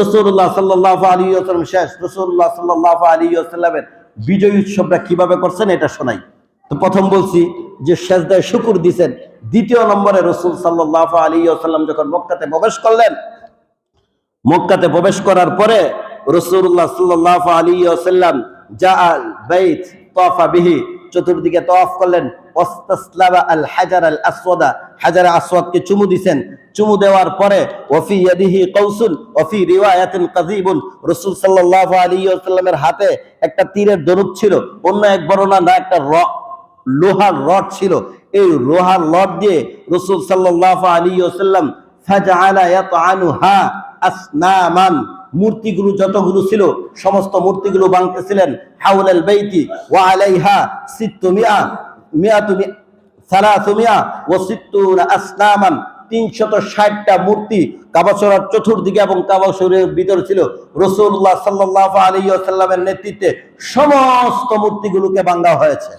রসুল্লাহ সাল্লাহ আলী আসলাম শেষ। রসুল্লাহ সাল্লাহ আলী আসাল্লামের বিজয় উৎসবটা কীভাবে করছেন এটা শোনাই। তো প্রথম বলছি যে শেষদায় শুকুর দিছেন। দ্বিতীয় নম্বরে রসুল সাল্লাহ আলী আসাল্লাম যখন মক্কাতে প্রবেশ করলেন, মক্কাতে প্রবেশ করার পরে রসুল্লাহ সাল্লাহ আলী আসাল্লাম যা বাইত তফা বিহি, চতুর্দিকে তফ করলেন। ওয়াস্তাসলাবা আসওয়াদকে চুমু দিছেন। চুমু দেওয়ার পরে, ওফি ইয়াদিহি কৌসুন, ওফি রিওয়ায়াতিন কাযীবুন, রাসূল সাল্লাল্লাহু আলাইহি ওয়াসাল্লামের হাতে একটা তীরের ধনুক ছিল। অন্য এক বর্ণনা না, একটা র, লোহার রড ছিল। এই লোহার রড দিয়ে রাসূল সাল্লাল্লাহু আলাইহি ওয়াসাল্লাম, ফাজআলা ইয়াতআনুহা আসনামান মূর্তিগুলো যতগুলো ছিল, সমস্ত মূর্তিগুলো বাংতেছিলেন হাউলাল বাইতি ওয়া আলাইহা সিত্তুমিয়া মিয়াতু সালাসুমিয়া ওয়া সিত্তুনা আসনামান। তিনশত ষাটটা মূর্তি কাবাসরার চতুর্দিকে এবং কাবাসরের ভিতর ছিল। রসুল্লাহ সাল্লাহ আলী আসাল্লামের নেতৃত্বে সমস্ত মূর্তিগুলোকে ভাঙ্গা হয়েছে।